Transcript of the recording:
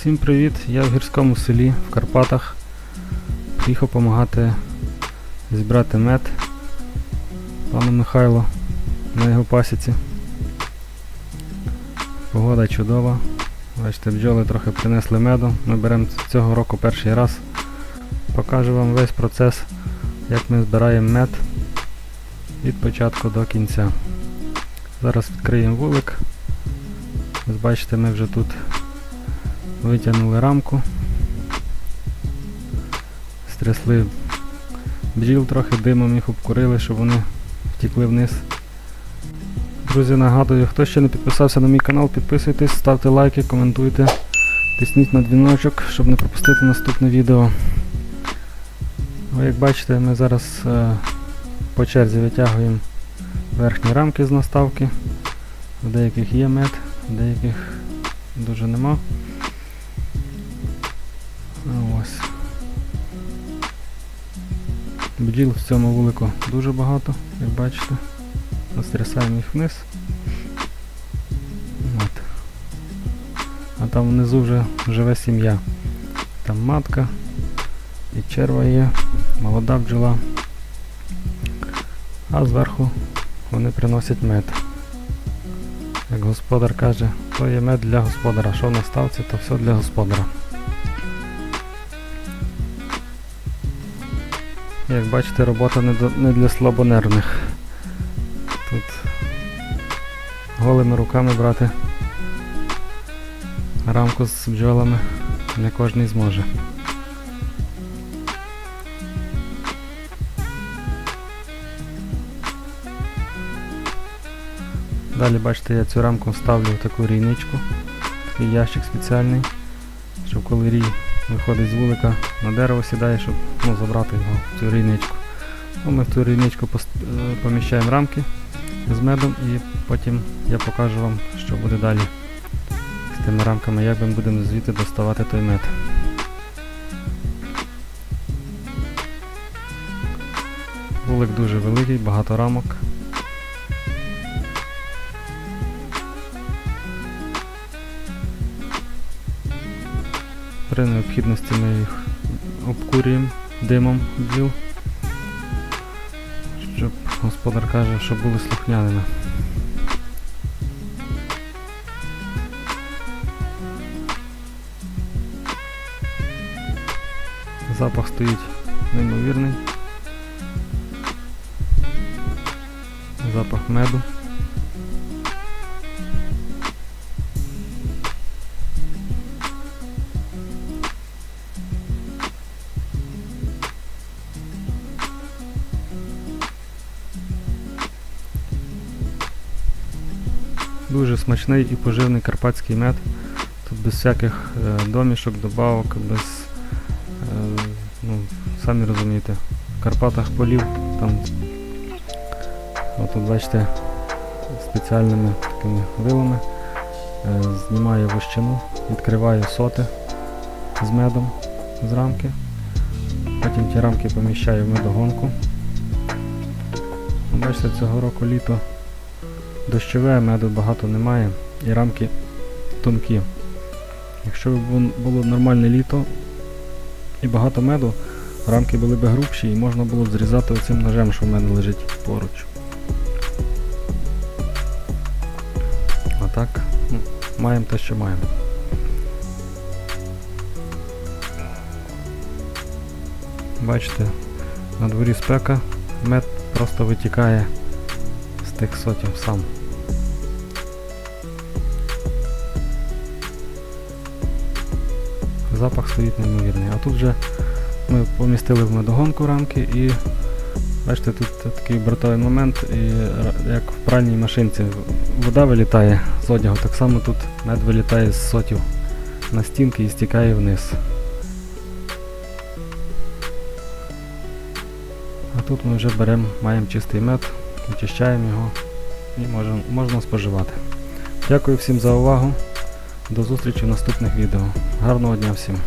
Всім привіт! Я в гірському селі в Карпатах. Приїхав допомагати зібрати мед пану Михайлу на його пасіці. Погода чудова. Бачите, бджоли трохи принесли меду. Ми беремо цього року перший раз. Покажу вам весь процес, як ми збираємо мед від початку до кінця. Зараз відкриємо вулик. Ось бачите, ми вже тут витягнули рамку, стрясли бджіл трохи димом їх обкурили, щоб вони втікли вниз. Друзі, нагадую, хто ще не підписався на мій канал, підписуйтесь, ставте лайки, коментуйте, тисніть на дзвіночок, щоб не пропустити наступне відео. Ну, як бачите, ми зараз е, по черзі витягуємо верхні рамки з наставки. В деяких є мед, в деяких дуже нема. Бджіл в цьому вулику дуже багато, як бачите. Настрясаємо їх вниз. От. А там внизу вже живе сім'я. Там матка і черва є, молода бджола. А зверху вони приносять мед. Як господар каже, то є мед для господара. Що на ставці, то все для господара. Як бачите, робота не, для слабонервних. Тут голими руками брати рамку з бджолами не кожен зможе. Далі бачите, я цю рамку ставлю в таку рійничку, такий ящик спеціальний, щоб коли рій виходить з вулика на дерево сідає, щоб ну, забрати його в цю рійничку. Ну, ми в цю рійничку е, поміщаємо рамки з медом і потім я покажу вам, що буде далі з тими рамками, як ми будемо звідти доставати той мед. Вулик дуже великий, багато рамок. При необхідності ми їх обкурюємо димом бджіл, щоб господар каже, щоб були слухняними. Запах стоїть неймовірний. Запах меду. Дуже смачний і поживний карпатський мед. Тут без всяких е, домішок, добавок, без. Е, ну, самі розумієте, в Карпатах полів там. От бачите, спеціальними такими вилами е, знімаю вощину, відкриваю соти з медом з рамки. Потім ті рамки поміщаю в медогонку. Бачите, цього року літо дощове, меду багато немає і рамки тонкі. Якщо б було нормальне літо і багато меду, рамки були б грубші і можна було б зрізати оцим ножем, що в мене лежить поруч. А так, ну, маємо те, що маємо. Бачите, на дворі спека, мед просто витікає з тих сотів сам. Запах стоїть неймовірний. А тут вже ми помістили в медогонку рамки і бачите, тут такий бортовий момент, і як в пральній машинці вода вилітає з одягу, так само тут мед вилітає з сотів на стінки і стікає вниз. А тут ми вже беремо, маємо чистий мед, очищаємо його і можемо, можна споживати. Дякую всім за увагу. До зустрічі в наступних відео. Гарного дня всім!